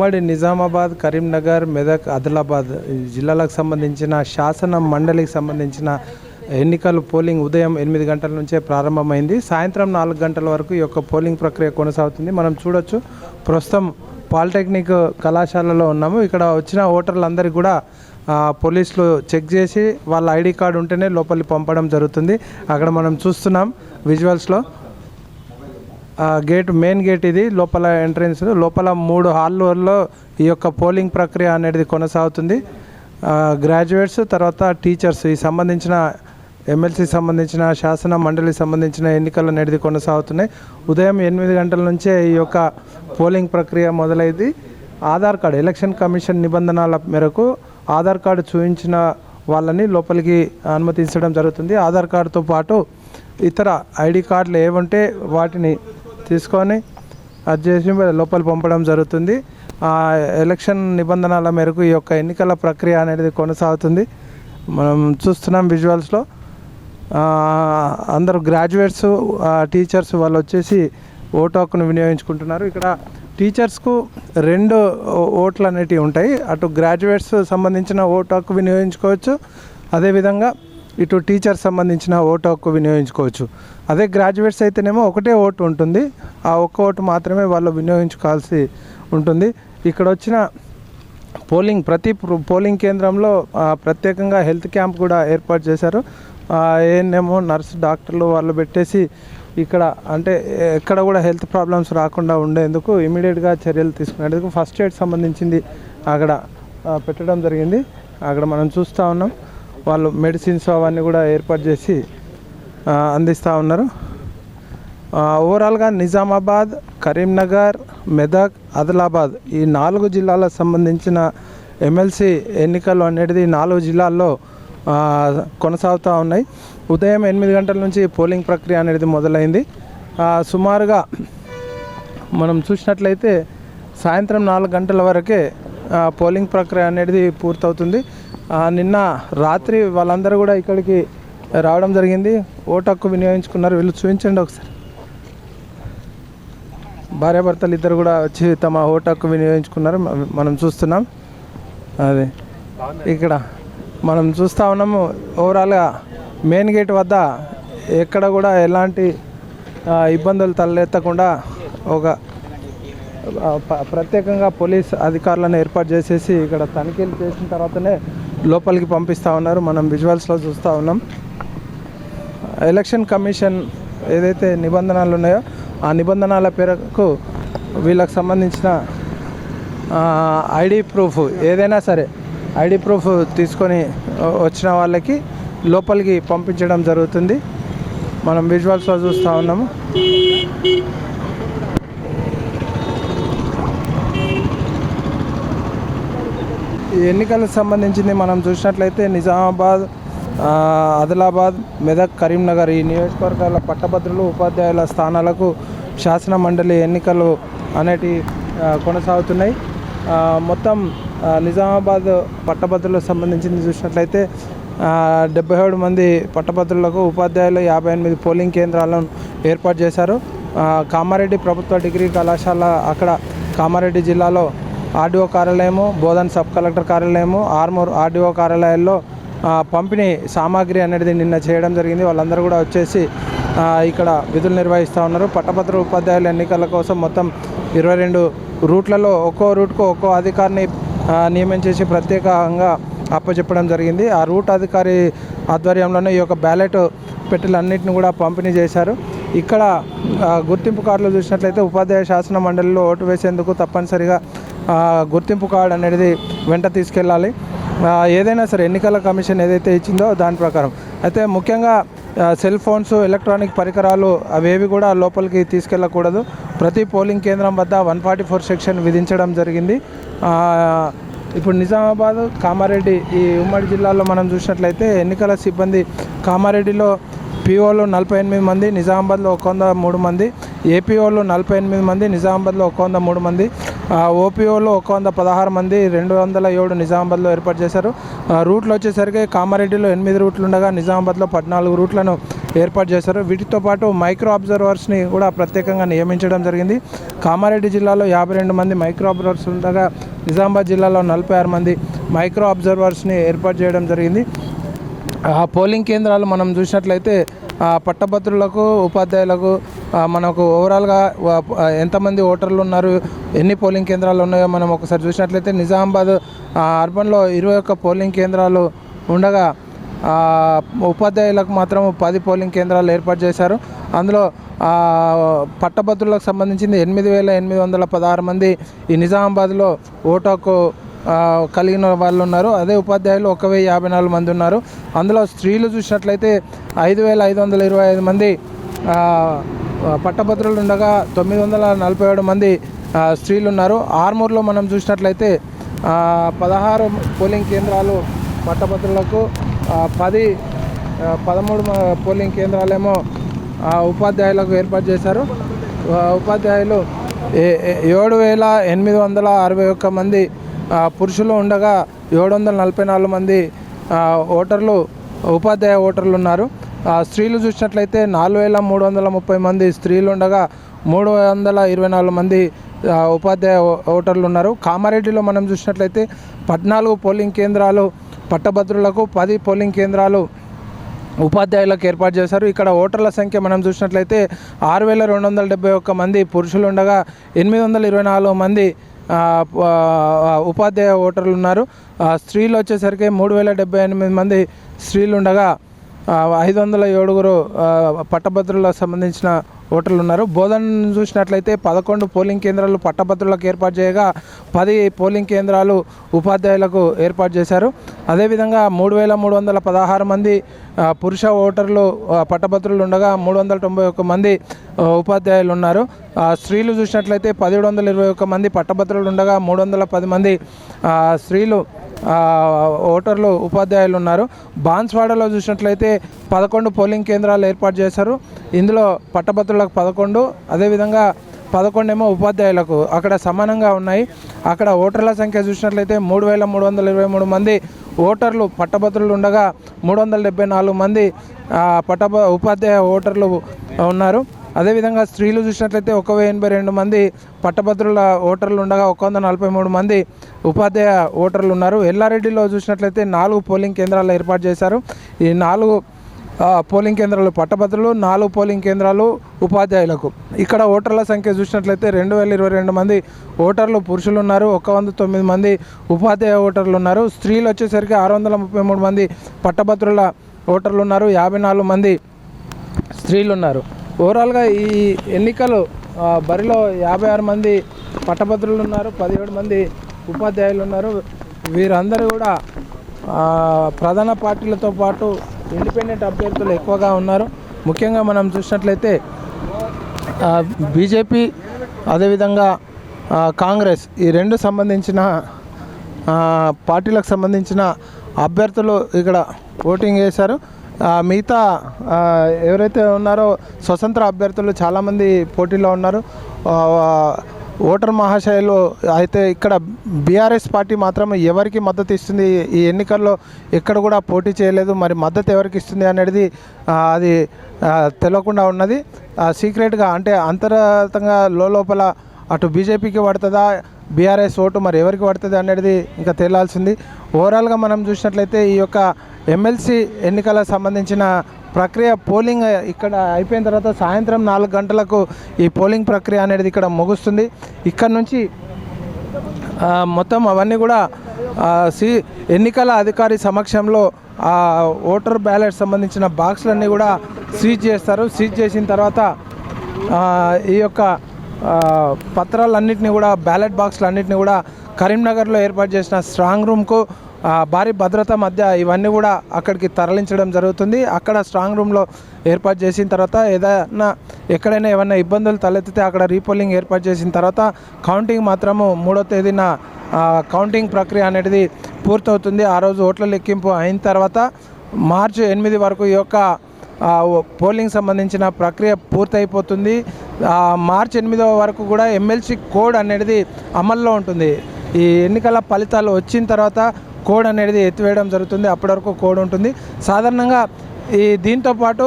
ఉమ్మడి నిజామాబాద్ కరీంనగర్ మెదక్ ఆదిలాబాద్ జిల్లాలకు సంబంధించిన శాసన మండలికి సంబంధించిన ఎన్నికలు పోలింగ్ ఉదయం ఎనిమిది గంటల నుంచే ప్రారంభమైంది. సాయంత్రం నాలుగు గంటల వరకు ఈ యొక్క పోలింగ్ ప్రక్రియ కొనసాగుతుంది. మనం చూడొచ్చు. ప్రస్తుతం పాలిటెక్నిక్ కళాశాలలో ఉన్నాము. ఇక్కడ వచ్చిన ఓటర్లందరికీ కూడా పోలీసులు చెక్ చేసి వాళ్ళ ఐడి కార్డు ఉంటేనే లోపలికి పంపడం జరుగుతుంది. అక్కడ మనం చూస్తున్నాం విజువల్స్లో. గేట్ మెయిన్ గేట్ ఇది. లోపల ఎంట్రన్స్ లోపల మూడు హాల్లో ఈ యొక్క పోలింగ్ ప్రక్రియ అనేది కొనసాగుతుంది. గ్రాడ్యుయేట్స్ తర్వాత టీచర్స్ ఈ సంబంధించిన ఎమ్మెల్సీ సంబంధించిన శాసన మండలికి సంబంధించిన ఎన్నికలు అనేది కొనసాగుతున్నాయి. ఉదయం ఎనిమిది గంటల నుంచే ఈ యొక్క పోలింగ్ ప్రక్రియ మొదలైంది. ఆధార్ కార్డు ఎలక్షన్ కమిషన్ నిబంధనల మేరకు ఆధార్ కార్డు చూపించిన వాళ్ళని లోపలికి అనుమతించడం జరుగుతుంది. ఆధార్ కార్డుతో పాటు ఇతర ఐడి కార్డులు ఏవంటే వాటిని తీసుకొని అది చేసి లోపల పంపడం జరుగుతుంది. ఆ ఎలక్షన్ నిబంధనల మేరకు ఈ యొక్క ఎన్నికల ప్రక్రియ అనేది కొనసాగుతుంది. మనం చూస్తున్నాం విజువల్స్లో. అందరూ గ్రాడ్యుయేట్స్ టీచర్స్ వాళ్ళు వచ్చేసి ఓటు హక్కును వినియోగించుకుంటున్నారు. ఇక్కడ టీచర్స్కు రెండు ఓట్లు అనేటివి ఉంటాయి. అటు గ్రాడ్యుయేట్స్ సంబంధించిన ఓటు హక్కు వినియోగించుకోవచ్చు. అదేవిధంగా ఇటు టీచర్ సంబంధించిన ఓటు హక్కు వినియోగించుకోవచ్చు. అదే గ్రాడ్యుయేట్స్ అయితేనేమో ఒకటే ఓటు ఉంటుంది. ఆ ఒక్క ఓటు మాత్రమే వాళ్ళు వినియోగించుకోవాల్సి ఉంటుంది. ఇక్కడ వచ్చిన పోలింగ్ ప్రతి పోలింగ్ కేంద్రంలో ప్రత్యేకంగా హెల్త్ క్యాంప్ కూడా ఏర్పాటు చేశారు. ఏనేమో నర్సు డాక్టర్లు వాళ్ళు పెట్టేసి ఇక్కడ అంటే ఎక్కడ కూడా హెల్త్ ప్రాబ్లమ్స్ రాకుండా ఉండేందుకు ఇమీడియట్గా చర్యలు తీసుకునేందుకు ఫస్ట్ ఎయిడ్ సంబంధించింది అక్కడ పెట్టడం జరిగింది. అక్కడ మనం చూస్తూ ఉన్నాం. వాళ్ళు మెడిసిన్స్ అవన్నీ కూడా ఏర్పాటు చేసి అందిస్తూ ఉన్నారు. ఓవరాల్గా నిజామాబాద్ కరీంనగర్ మెదక్ ఆదిలాబాద్ ఈ నాలుగు జిల్లాలకు సంబంధించిన ఎమ్మెల్సీ ఎన్నికలు అనేది నాలుగు జిల్లాల్లో కొనసాగుతూ ఉన్నాయి. ఉదయం ఎనిమిది గంటల నుంచి పోలింగ్ ప్రక్రియ అనేది మొదలైంది. సుమారుగా మనం చూసినట్లయితే సాయంత్రం నాలుగు గంటల వరకే పోలింగ్ ప్రక్రియ అనేది పూర్తవుతుంది. నిన్న రాత్రి వాళ్ళందరూ కూడా ఇక్కడికి రావడం జరిగింది. ఓటు హక్కు వినియోగించుకున్నారు. వీళ్ళు చూపించండి ఒకసారి. భార్యాభర్తలు ఇద్దరు కూడా వచ్చి తమ ఓటు హక్కు వినియోగించుకున్నారు. మనం చూస్తున్నాం. అదే. ఇక్కడ మనం చూస్తూ ఉన్నాము. ఓవరాల్గా మెయిన్ గేట్ వద్ద ఎక్కడ కూడా ఎలాంటి ఇబ్బందులు తలెత్తకుండా ఒక ప్రత్యేకంగా పోలీస్ అధికారులను ఏర్పాటు చేసేసి ఇక్కడ తనిఖీలు చేసిన తర్వాతనే లోపలికి పంపిస్తూ ఉన్నారు. మనం విజువల్స్లో చూస్తూ ఉన్నాం. ఎలక్షన్ కమిషన్ ఏదైతే నిబంధనలు ఉన్నాయో ఆ నిబంధనల పేరకు వీళ్ళకి సంబంధించిన ఐడి ప్రూఫ్ ఏదైనా సరే ఐడి ప్రూఫ్ తీసుకొని వచ్చిన వాళ్ళకి లోపలికి పంపించడం జరుగుతుంది. మనం విజువల్స్లో చూస్తూ ఉన్నాము. ఈ ఎన్నికలకు సంబంధించింది మనం చూసినట్లయితే నిజామాబాద్ ఆదిలాబాద్ మెదక్ కరీంనగర్ ఈ నియోజకవర్గాల పట్టభద్రులు ఉపాధ్యాయుల స్థానాలకు శాసన మండలి ఎన్నికలు అనేటి కొనసాగుతున్నాయి. మొత్తం నిజామాబాద్ పట్టభద్రులకు సంబంధించింది చూసినట్లయితే డెబ్బై ఏడు మంది పట్టభద్రులకు ఉపాధ్యాయులు యాభై ఎనిమిది పోలింగ్ కేంద్రాలను ఏర్పాటు చేశారు. కామారెడ్డి ప్రభుత్వ డిగ్రీ కళాశాల అక్కడ కామారెడ్డి జిల్లాలో ఆర్డీఓ కార్యాలయము బోధన్ సబ్ కలెక్టర్ కార్యాలయము ఆర్మూర్ ఆర్డీఓ కార్యాలయాల్లో పంపిణీ సామాగ్రి అనేది నిన్న చేయడం జరిగింది. వాళ్ళందరూ కూడా వచ్చేసి ఇక్కడ విధులు నిర్వహిస్తూ ఉన్నారు. పట్టభద్ర ఉపాధ్యాయుల ఎన్నికల కోసం మొత్తం ఇరవై రెండు రూట్లలో ఒక్కో రూట్కు ఒక్కో అధికారిని నియమించేసి ప్రత్యేకంగా అప్పచెప్పడం జరిగింది. ఆ రూట్ అధికారి ఆధ్వర్యంలోనే ఈ యొక్క బ్యాలెట్ పెట్టెలన్నింటిని కూడా పంపిణీ చేశారు. ఇక్కడ గుర్తింపు కార్డులు చూసినట్లయితే ఉపాధ్యాయ శాసన మండలిలో ఓటు వేసేందుకు తప్పనిసరిగా గుర్తింపు కార్డు అనేది వెంట తీసుకెళ్ళాలి. ఏదైనా సరే ఎన్నికల కమిషన్ ఏదైతే ఇచ్చిందో దాని ప్రకారం. అయితే ముఖ్యంగా సెల్ ఫోన్స్ ఎలక్ట్రానిక్ పరికరాలు అవేవి కూడా లోపలికి తీసుకెళ్ళకూడదు. ప్రతి పోలింగ్ కేంద్రం వద్ద వన్ ఫార్టీ ఫోర్ సెక్షన్ విధించడం జరిగింది. ఇప్పుడు నిజామాబాద్ కామారెడ్డి ఈ ఉమ్మడి జిల్లాలో మనం చూసినట్లయితే ఎన్నికల సిబ్బంది కామారెడ్డిలో పిఓలు నలభై ఎనిమిది మంది నిజామాబాద్లో ఒక వంద మూడు మంది ఏపీఓలు నలభై ఎనిమిది మంది నిజామాబాద్లో ఒక వంద మూడు మంది. ఓపీఓలో ఒక వంద పదహారు మంది రెండు వందల ఏడు నిజామాబాద్లో ఏర్పాటు చేశారు. రూట్లు వచ్చేసరికి కామారెడ్డిలో ఎనిమిది రూట్లు ఉండగా నిజామాబాద్లో పద్నాలుగు రూట్లను ఏర్పాటు చేశారు. వీటితో పాటు మైక్రో అబ్జర్వర్స్ని కూడా ప్రత్యేకంగా నియమించడం జరిగింది. కామారెడ్డి జిల్లాలో యాభై రెండు మంది మైక్రో అబ్జర్వర్స్ ఉండగా నిజామాబాద్ జిల్లాలో నలభై ఆరు మంది మైక్రో అబ్జర్వర్స్ని ఏర్పాటు చేయడం జరిగింది. ఆ పోలింగ్ కేంద్రాలు మనం చూసినట్లయితే పట్టభద్రులకు ఉపాధ్యాయులకు మనకు ఓవరాల్గా ఎంతమంది ఓటర్లు ఉన్నారు ఎన్ని పోలింగ్ కేంద్రాలు ఉన్నాయో మనం ఒకసారి చూసినట్లయితే నిజామాబాద్ అర్బన్లో ఇరవై ఒక్క పోలింగ్ కేంద్రాలు ఉండగా ఉపాధ్యాయులకు మాత్రం పది పోలింగ్ కేంద్రాలు ఏర్పాటు చేశారు. అందులో పట్టభద్రులకు సంబంధించింది ఎనిమిది వేల ఎనిమిది వందల పదహారు మంది ఈ నిజామాబాద్లో ఓటాకు కలిగిన వాళ్ళు ఉన్నారు. అదే ఉపాధ్యాయులు ఒక వెయ్యి యాభై నాలుగు మంది ఉన్నారు. అందులో స్త్రీలు చూసినట్లయితే ఐదు వేల ఐదు వందల ఇరవై ఐదు మంది పట్టభద్రులు ఉండగా తొమ్మిది వందల నలభై ఏడు మంది స్త్రీలు ఉన్నారు ఆర్మూర్లో మనం చూసినట్లయితే పదహారు పోలింగ్ కేంద్రాలు పట్టభద్రులకు పది పదమూడు పోలింగ్ కేంద్రాలేమో ఉపాధ్యాయులకు ఏర్పాటు చేశారు. ఉపాధ్యాయులు ఏ- ఏడు వేల ఎనిమిది వందల అరవై ఒక్క మంది పురుషులు ఉండగా ఏడు వందల నలభై నాలుగు మంది ఓటర్లు ఉపాధ్యాయ ఓటర్లు ఉన్నారు. స్త్రీలు చూసినట్లయితే నాలుగు వేల మూడు వందల ముప్పై మంది స్త్రీలు ఉండగా మూడు వందల ఇరవై నాలుగు మంది ఉపాధ్యాయ ఓటర్లు ఉన్నారు. కామారెడ్డిలో మనం చూసినట్లయితే పద్నాలుగు పోలింగ్ కేంద్రాలు పట్టభద్రులకు పది పోలింగ్ కేంద్రాలు ఉపాధ్యాయులకు ఏర్పాటు చేశారు. ఇక్కడ ఓటర్ల సంఖ్య మనం చూసినట్లయితే ఆరు వేల రెండు వందల డెబ్బై ఒక్క మంది పురుషులు ఉండగా ఎనిమిది వందల ఇరవై నాలుగు మంది ఉపాధ్యాయ ఓటర్లు ఉన్నారు. స్త్రీలు వచ్చేసరికి మూడు వేల డెబ్బై ఎనిమిది మంది స్త్రీలు ఉండగా ఐదు వందల ఏడుగురు పట్టభద్రులకు సంబంధించిన ఓటర్లు ఉన్నారు బోధన చూసినట్లయితే పదకొండు పోలింగ్ కేంద్రాలు పట్టభద్రులకు ఏర్పాటు చేయగా పది పోలింగ్ కేంద్రాలు ఉపాధ్యాయులకు ఏర్పాటు చేశారు. అదేవిధంగా మూడు వేల మూడు వందల పదహారు మంది పురుష ఓటర్లు పట్టభద్రులు ఉండగా మూడు వందల తొంభై ఒక్క మంది ఉపాధ్యాయులు ఉన్నారు. స్త్రీలు చూసినట్లయితే పదిహేడు వందల ఇరవై ఒక్క మంది పట్టభద్రులు ఉండగా మూడు వందల పది మంది స్త్రీలు ఓటర్లు ఉపాధ్యాయులు ఉన్నారు. బాన్స్వాడలో చూసినట్లయితే పదకొండు పోలింగ్ కేంద్రాలు ఏర్పాటు చేశారు. ఇందులో పట్టభద్రులకు పదకొండు అదేవిధంగా పదకొండేమో ఉపాధ్యాయులకు అక్కడ సమానంగా ఉన్నాయి. అక్కడ ఓటర్ల సంఖ్య చూసినట్లయితే మూడు వేల మూడు వందల ఇరవై మూడు మంది ఓటర్లు పట్టభద్రులు ఉండగా మూడు వందల డెబ్బై నాలుగు మంది పట్టభ ఉపాధ్యాయ ఓటర్లు ఉన్నారు. అదేవిధంగా స్త్రీలు చూసినట్లయితే ఒక వెయ్యి ఎనభై రెండు మంది పట్టభద్రుల ఓటర్లు ఉండగా ఒక వంద నలభై మూడు మంది ఉపాధ్యాయ ఓటర్లు ఉన్నారు. ఎల్లారెడ్డిలో చూసినట్లయితే నాలుగు పోలింగ్ కేంద్రాలు ఏర్పాటు చేశారు. ఈ నాలుగు పోలింగ్ కేంద్రాలు పట్టభద్రులు నాలుగు పోలింగ్ కేంద్రాలు ఉపాధ్యాయులకు. ఇక్కడ ఓటర్ల సంఖ్య చూసినట్లయితే రెండు వేల ఇరవై రెండు మంది ఓటర్లు పురుషులు ఉన్నారు. ఒక వంద తొమ్మిది మంది ఉపాధ్యాయ ఓటర్లు ఉన్నారు. స్త్రీలు వచ్చేసరికి ఆరు వందల ముప్పై మూడు మంది పట్టభద్రుల ఓటర్లు ఉన్నారు. యాభై నాలుగు మంది స్త్రీలు ఉన్నారు. ఓవరాల్గా ఈ ఎన్నికలు బరిలో యాభై ఆరు మంది పట్టభద్రులు ఉన్నారు పదిహేడు మంది ఉపాధ్యాయులు ఉన్నారు. వీరందరూ కూడా ప్రధాన పార్టీలతో పాటు ఇండిపెండెంట్ అభ్యర్థులు ఎక్కువగా ఉన్నారు. ముఖ్యంగా మనం చూసినట్లయితే బీజేపీ అదేవిధంగా కాంగ్రెస్ ఈ రెండు సంబంధించిన పార్టీలకు సంబంధించిన అభ్యర్థులు ఇక్కడ ఓటింగ్ చేశారు. మిగతా ఎవరైతే ఉన్నారో స్వతంత్ర అభ్యర్థులు చాలామంది పోటీలో ఉన్నారు. ఓటర్ మహాశయలు అయితే ఇక్కడ బీఆర్ఎస్ పార్టీ మాత్రం ఎవరికి మద్దతు ఇస్తుంది? ఈ ఎన్నికల్లో ఎక్కడ కూడా పోటీ చేయలేదు. మరి మద్దతు ఎవరికి ఇస్తుంది అనేది అది తెలియకుండా ఉన్నది. సీక్రెట్గా అంటే అంతర్గతంగా లోపల అటు బీజేపీకి పడుతుందా? బీఆర్ఎస్ ఓటు మరి ఎవరికి పడుతుంది అనేది ఇంకా తేలాల్సింది. ఓవరాల్గా మనం చూసినట్లయితే ఈ యొక్క ఎమ్మెల్సీ ఎన్నికల సంబంధించిన ప్రక్రియ పోలింగ్ ఇక్కడ అయిపోయిన తర్వాత సాయంత్రం నాలుగు గంటలకు ఈ పోలింగ్ ప్రక్రియ అనేది ఇక్కడ ముగుస్తుంది. ఇక్కడ నుంచి మొత్తం అవన్నీ కూడా సి ఎన్నికల అధికారి సమక్షంలో ఆ ఓటర్ బ్యాలెట్ సంబంధించిన బాక్స్లన్నీ కూడా సీజ్ చేస్తారు. సీజ్ చేసిన తర్వాత ఈ యొక్క పత్రాలన్నింటినీ కూడా బ్యాలెట్ బాక్స్లన్నింటినీ కూడా కరీంనగర్లో ఏర్పాటు చేసిన స్ట్రాంగ్ రూమ్కు భారీ భద్రత మధ్య ఇవన్నీ కూడా అక్కడికి తరలించడం జరుగుతుంది. అక్కడ స్ట్రాంగ్ రూమ్లో ఏర్పాటు చేసిన తర్వాత ఏదైనా ఎక్కడైనా ఏమైనా ఇబ్బందులు తలెత్తితే అక్కడ రీపోలింగ్ ఏర్పాటు చేసిన తర్వాత కౌంటింగ్ మాత్రము మూడో తేదీన కౌంటింగ్ ప్రక్రియ అనేది పూర్తవుతుంది. ఆ రోజు ఓట్ల లెక్కింపు అయిన తర్వాత మార్చి ఎనిమిది వరకు ఈ యొక్క పోలింగ్ సంబంధించిన ప్రక్రియ పూర్తయిపోతుంది. మార్చి ఎనిమిదవ వరకు కూడా ఎమ్మెల్సీ కోడ్ అనేది అమల్లో ఉంటుంది. ఈ ఎన్నికల ఫలితాలు వచ్చిన తర్వాత కోడ్ అనేది ఎత్తివేయడం జరుగుతుంది. అప్పటి వరకు కోడ్ ఉంటుంది. సాధారణంగా ఈ దీంతో పాటు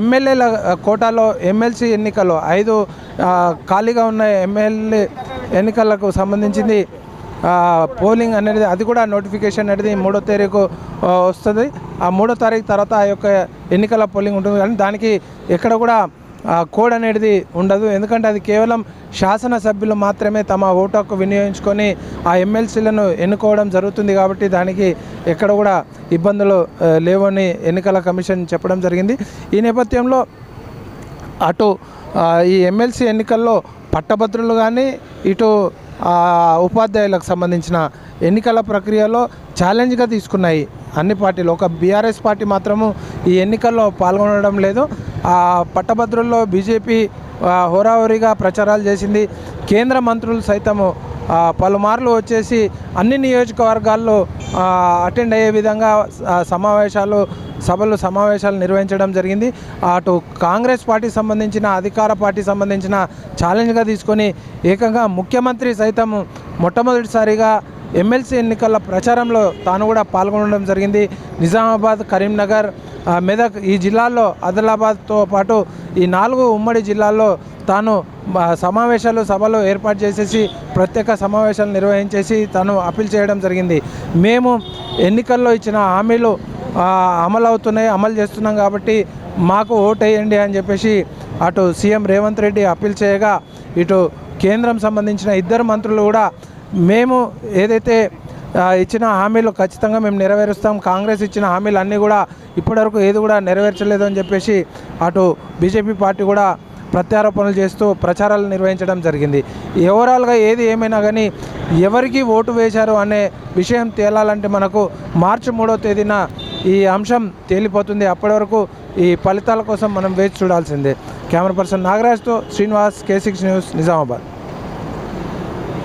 ఎమ్మెల్యేల కోటాలో ఎమ్మెల్సీ ఎన్నికల్లో ఐదు ఖాళీగా ఉన్న ఎమ్మెల్యే ఎన్నికలకు సంబంధించింది పోలింగ్ అనేది అది కూడా నోటిఫికేషన్ అనేది మూడో తారీఖు వస్తుంది. ఆ మూడో తారీఖు తర్వాత ఆ యొక్క ఎన్నికల పోలింగ్ ఉంటుంది. కానీ దానికి ఎక్కడ కూడా కోడ్ అనేది ఉండదు. ఎందుకంటే అది కేవలం శాసనసభ్యులు మాత్రమే తమ ఓటు హక్కు వినియోగించుకొని ఆ ఎమ్మెల్సీలను ఎన్నుకోవడం జరుగుతుంది కాబట్టి దానికి ఎక్కడ కూడా ఇబ్బందులు లేవని ఎన్నికల కమిషన్ చెప్పడం జరిగింది. ఈ నేపథ్యంలో అటు ఈ ఎమ్మెల్సీ ఎన్నికల్లో పట్టభద్రులు కానీ ఇటు ఉపాధ్యాయులకు సంబంధించిన ఎన్నికల ప్రక్రియలో ఛాలెంజ్గా తీసుకున్నాయి అన్ని పార్టీలు. ఒక బీఆర్ఎస్ పార్టీ మాత్రము ఈ ఎన్నికల్లో పాల్గొనడం లేదు. పట్టభద్రుల్లో బీజేపీ హోరాహోరీగా ప్రచారాలు చేసింది. కేంద్ర మంత్రులు సైతము పలుమార్లు వచ్చేసి అన్ని నియోజకవర్గాల్లో అటెండ్ అయ్యే విధంగా సమావేశాలు సభలు సమావేశాలు నిర్వహించడం జరిగింది. అటు కాంగ్రెస్ పార్టీకి సంబంధించిన అధికార పార్టీ సంబంధించిన ఛాలెంజ్గా తీసుకొని ఏకంగా ముఖ్యమంత్రి సైతం మొట్టమొదటిసారిగా ఎమ్మెల్సీ ఎన్నికల ప్రచారంలో తాను కూడా పాల్గొనడం జరిగింది. నిజామాబాద్ కరీంనగర్ మెదక్ ఈ జిల్లాల్లో ఆదిలాబాద్తో పాటు ఈ నాలుగు ఉమ్మడి జిల్లాల్లో తాను సమావేశాలు సభలు ఏర్పాటు చేసేసి ప్రత్యేక సమావేశాలు నిర్వహించేసి తాను అప్పీల్ చేయడం జరిగింది. మేము ఎన్నికల్లో ఇచ్చిన హామీలు అమలు అవుతున్నాయి అమలు చేస్తున్నాం కాబట్టి మాకు ఓటు వేయండి అని చెప్పేసి అటు సీఎం రేవంత్ రెడ్డి అప్పీల్ చేయగా ఇటు కేంద్రం సంబంధించిన ఇద్దరు మంత్రులు కూడా మేము ఏదైతే ఇచ్చిన హామీలు ఖచ్చితంగా మేము నెరవేరుస్తాం. కాంగ్రెస్ ఇచ్చిన హామీలు అన్నీ కూడా ఇప్పటివరకు ఏది కూడా నెరవేర్చలేదు అని చెప్పేసి అటు బీజేపీ పార్టీ కూడా ప్రత్యారోపణలు చేస్తూ ప్రచారాలు నిర్వహించడం జరిగింది. ఓవరాల్గా ఏది ఏమైనా కానీ ఎవరికి ఓటు వేశారు అనే విషయం తేలాలంటే మనకు మార్చి మూడో తేదీన ఈ అంశం తేలిపోతుంది. అప్పటి వరకు ఈ ఫలితాల కోసం మనం వేచి చూడాల్సిందే. Camera person నాగరాజ్తో Srinivas K six news Nizamabad.